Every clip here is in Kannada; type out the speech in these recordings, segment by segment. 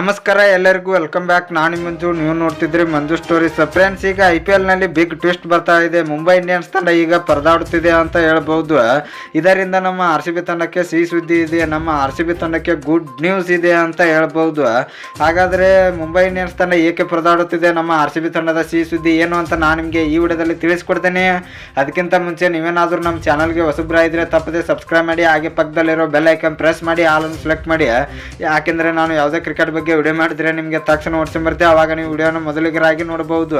ನಮಸ್ಕಾರ, ಎಲ್ಲರಿಗೂ ವೆಲ್ಕಮ್ ಬ್ಯಾಕ್ ನಾನು ಮಂಜು, ನೀವು ನೋಡ್ತಿದ್ರಿ ಮಂಜು ಸ್ಟೋರೀಸ್ ಫ್ರೆಂಡ್ಸ್ ಈಗ ಐ ಪಿ ಎಲ್ನಲ್ಲಿ ಬಿಗ್ ಟ್ವಿಸ್ಟ್ ಬರ್ತಾ ಇದೆ. ಮುಂಬೈ ಇಂಡಿಯನ್ಸ್ ತಂಡ ಈಗ ಪರದಾಡುತ್ತಿದೆ ಅಂತ ಹೇಳ್ಬೋದು. ಇದರಿಂದ ನಮ್ಮ ಆರ್ ಸಿ ಬಿ ತಂಡಕ್ಕೆ ಸಿಹಿ ಸುದ್ದಿ ಇದೆ, ನಮ್ಮ ಆರ್ ಸಿ ಬಿ ತಂಡಕ್ಕೆ ಗುಡ್ ನ್ಯೂಸ್ ಇದೆ ಅಂತ ಹೇಳ್ಬೋದು. ಹಾಗಾದರೆ ಮುಂಬೈ ಇಂಡಿಯನ್ಸ್ ತಂಡ ಏಕೆ ಪರದಾಡುತ್ತಿದೆ, ನಮ್ಮ ಆರ್ ಸಿ ಬಿ ತಂಡದ ಸಿಹಿ ಸುದ್ದಿ ಏನು ಅಂತ ನಾನು ನಿಮಗೆ ಈ ವಿಡಿಯೋದಲ್ಲಿ ತಿಳಿಸ್ಕೊಡ್ತೇನೆ. ಅದಕ್ಕಿಂತ ಮುಂಚೆ ನೀವೇನಾದರೂ ನಮ್ಮ ಚಾನಲ್ಗೆ ಹೊಸಬ್ರ ಇದ್ರೆ ತಪ್ಪದೆ ಸಬ್ಸ್ಕ್ರೈಬ್ ಮಾಡಿ, ಹಾಗೆ ಪಕ್ಕದಲ್ಲಿರೋ ಬೆಲ್ ಐಕನ್ ಪ್ರೆಸ್ ಮಾಡಿ ಆಲನ್ನು ಸೆಲೆಕ್ಟ್ ಮಾಡಿ. ಯಾಕೆಂದರೆ ನಾನು ಯಾವುದೇ ಕ್ರಿಕೆಟ್ ವಿಡಿಯೋ ಮಾಡಿದ್ರೆ ನಿಮಗೆ ತಕ್ಷಣ ಬರ್ತೀವಿ ಅವಾಗ ನೀವು ವಿಡಿಯೋನ ಮೊದಲಿಗರಾಗಿ ನೋಡಬಹುದು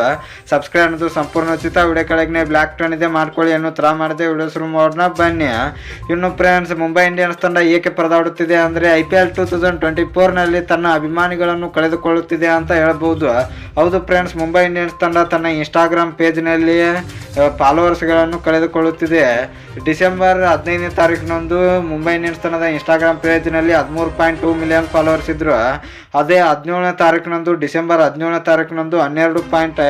ಸಬ್ಸ್ಕ್ರೈಬ್ ಅನ್ನೋದು ಸಂಪೂರ್ಣ ಉಚಿತ. ವಿಡಿಯೋ ಕೆಳಗೆ ಬ್ಲ್ಯಾಕ್ ಟೋನ್ ಇದೆ. ಮಾಡ್ಕೊಳ್ಳಿ ಅನ್ನೋ ಥರ ಮಾಡಿದೆ ವಿಡಿಯೋ ಶುರು ಮಾಡೋಣ. ಬನ್ನಿ. ಇನ್ನು ಫ್ರೆಂಡ್ಸ್ ಮುಂಬೈ ಇಂಡಿಯನ್ಸ್ ತಂಡ ಏಕೆ ಪರದಾಡುತ್ತಿದೆ ಅಂದರೆ I P L two thousand twenty ಫೋರ್ನಲ್ಲಿ ತನ್ನ ಅಭಿಮಾನಿಗಳನ್ನು ಕಳೆದುಕೊಳ್ಳುತ್ತಿದೆ ಅಂತ ಹೇಳಬಹುದು ಹೌದು ಫ್ರೆಂಡ್ಸ್ ಮುಂಬೈ ಇಂಡಿಯನ್ಸ್ ತಂಡ ತನ್ನ ಇನ್ಸ್ಟಾಗ್ರಾಮ್ ಪೇಜ್ನಲ್ಲಿ ಫಾಲೋವರ್ಸ್ಗಳನ್ನು ಕಳೆದುಕೊಳ್ಳುತ್ತಿದೆ. ಡಿಸೆಂಬರ್ ಹದಿನೈದನೇ ತಾರೀಕಿನೊಂದು ಮುಂಬೈ ಇಂಡಿಯನ್ಸ್ ತನದ ಇನ್ಸ್ಟಾಗ್ರಾಮ್ ಪೇಜ್ನಲ್ಲಿ ಹದಿಮೂರು ಪಾಯಿಂಟ್ ಟೂ ಮಿಲಿಯನ್ ಫಾಲೋವರ್ಸ್ ಇದ್ದರು ಅದೇ ಹದಿನೇಳನೇ ತಾರೀಕಿನೊಂದು ಡಿಸೆಂಬರ್ ಹದಿನೇಳನೇ ತಾರೀಕಿನೊಂದು ಹನ್ನೆರಡು ಪಾಯಿಂಟ್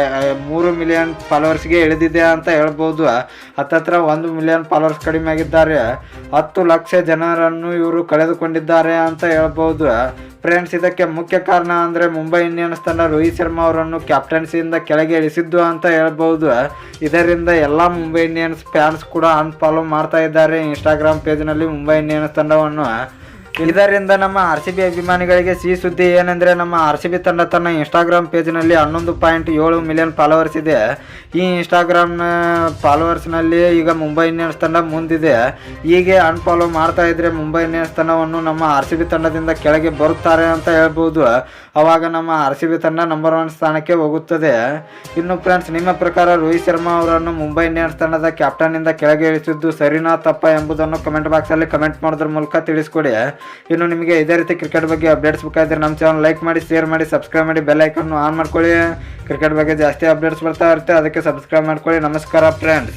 ಮೂರು ಮಿಲಿಯನ್ ಫಾಲೋವರ್ಸ್ಗೆ ಇಳಿದಿದೆ ಅಂತ ಹೇಳ್ಬೋದು. ಹತ್ತತ್ರ ಒಂದು ಮಿಲಿಯನ್ ಫಾಲೋವರ್ಸ್ ಕಡಿಮೆ ಆಗಿದ್ದಾರೆ. ಹತ್ತು ಲಕ್ಷ ಜನರನ್ನು ಇವರು ಕಳೆದುಕೊಂಡಿದ್ದಾರೆ ಅಂತ ಹೇಳ್ಬೋದು. ಫ್ರೆಂಡ್ಸ್ ಇದಕ್ಕೆ ಮುಖ್ಯ ಕಾರಣ ಅಂದರೆ ಮುಂಬೈ ಇಂಡಿಯನ್ಸ್ ತಂಡ ರೋಹಿತ್ ಶರ್ಮಾ ಅವರನ್ನು ಕ್ಯಾಪ್ಟನ್ಸಿಯಿಂದ ಕೆಳಗೆ ಇಳಿಸಿದ್ದು ಅಂತ ಹೇಳ್ಬೋದು. ಇದರಿಂದ ಎಲ್ಲ ಮುಂಬೈ ಇಂಡಿಯನ್ಸ್ ಫ್ಯಾನ್ಸ್ ಕೂಡ ಅನ್ಫಾಲೋ ಮಾಡ್ತಾ ಇದ್ದಾರೆ. ಇನ್ಸ್ಟಾಗ್ರಾಮ್ ಪೇಜ್ನಲ್ಲಿ ಮುಂಬೈ ಇಂಡಿಯನ್ಸ್ ತಂಡವನ್ನು ಇದರಿಂದ ನಮ್ಮ ಆರ್ ಸಿ ಬಿ ಅಭಿಮಾನಿಗಳಿಗೆ ಸಿಹಿ ಸುದ್ದಿ ಏನೆಂದರೆ ನಮ್ಮ ಆರ್ ಸಿ ಬಿ ತಂಡ ತನ್ನ ಇನ್ಸ್ಟಾಗ್ರಾಮ್ ಪೇಜ್ನಲ್ಲಿ ಹನ್ನೊಂದು ಪಾಯಿಂಟ್ ಏಳು ಮಿಲಿಯನ್ ಫಾಲೋವರ್ಸ್ ಇದೆ. ಈ ಇನ್ಸ್ಟಾಗ್ರಾಮ್ನ ಫಾಲೋವರ್ಸ್ನಲ್ಲಿ ಈಗ ಮುಂಬೈ ಇಂಡಿಯನ್ಸ್ ತಂಡ ಮುಂದಿದೆ. ಹೀಗೆ ಅನ್ಫಾಲೋ ಮಾಡ್ತಾ ಇದ್ರೆ ಮುಂಬೈ ಇಂಡಿಯನ್ಸ್ ತಂಡವನ್ನು ನಮ್ಮ ಆರ್ ಸಿ ಬಿ ತಂಡದಿಂದ ಕೆಳಗೆ ಬರುತ್ತಾರೆ ಅಂತ ಹೇಳ್ಬೋದು. ಅವಾಗ ನಮ್ಮ ಆರ್ ಸಿ ಬಿ ತಂಡ ನಂಬರ್ ಒನ್ ಸ್ಥಾನಕ್ಕೆ ಹೋಗುತ್ತದೆ. ಇನ್ನು ಫ್ರೆಂಡ್ಸ್ ನಿಮ್ಮ ಪ್ರಕಾರ ರೋಹಿತ್ ಶರ್ಮಾ ಅವರನ್ನು ಮುಂಬೈ ಇಂಡಿಯನ್ಸ್ ತಂಡದ ಕ್ಯಾಪ್ಟನ್ನಿಂದ ಕೆಳಗೆ ಇಳಿಸಿದ್ದು ಸರಿನಾ ತಪ್ಪ ಎಂಬುದನ್ನು ಕಮೆಂಟ್ ಬಾಕ್ಸಲ್ಲಿ ಕಮೆಂಟ್ ಮಾಡೋದ್ರ ಮೂಲಕ ತಿಳಿಸ್ಕೊಡಿ. ಇನ್ನು ನಿಮಗೆ ಇದೇ ರೀತಿ ಕ್ರಿಕೆಟ್ ಬಗ್ಗೆ ಅಪ್ಡೇಟ್ಸ್ ಬೇಕಾದ್ರೆ ನಮ್ಮ ಚಾನಲ್ ಲೈಕ್ ಮಾಡಿ ಶೇರ್ ಮಾಡಿ ಸಬ್ಸ್ಕ್ರೈಬ್ ಮಾಡಿ ಬೆಲ್ ಐಕನ್ನು ಆನ್ ಮಾಡ್ಕೊಳ್ಳಿ. ಕ್ರಿಕೆಟ್ ಬಗ್ಗೆ ಜಾಸ್ತಿ ಅಪ್ಡೇಟ್ಸ್ ಬರ್ತಾ ಇರುತ್ತೆ, ಅದಕ್ಕೆ ಸಬ್ಸ್ಕ್ರೈಬ್ ಮಾಡ್ಕೊಳ್ಳಿ. ನಮಸ್ಕಾರ ಫ್ರೆಂಡ್ಸ್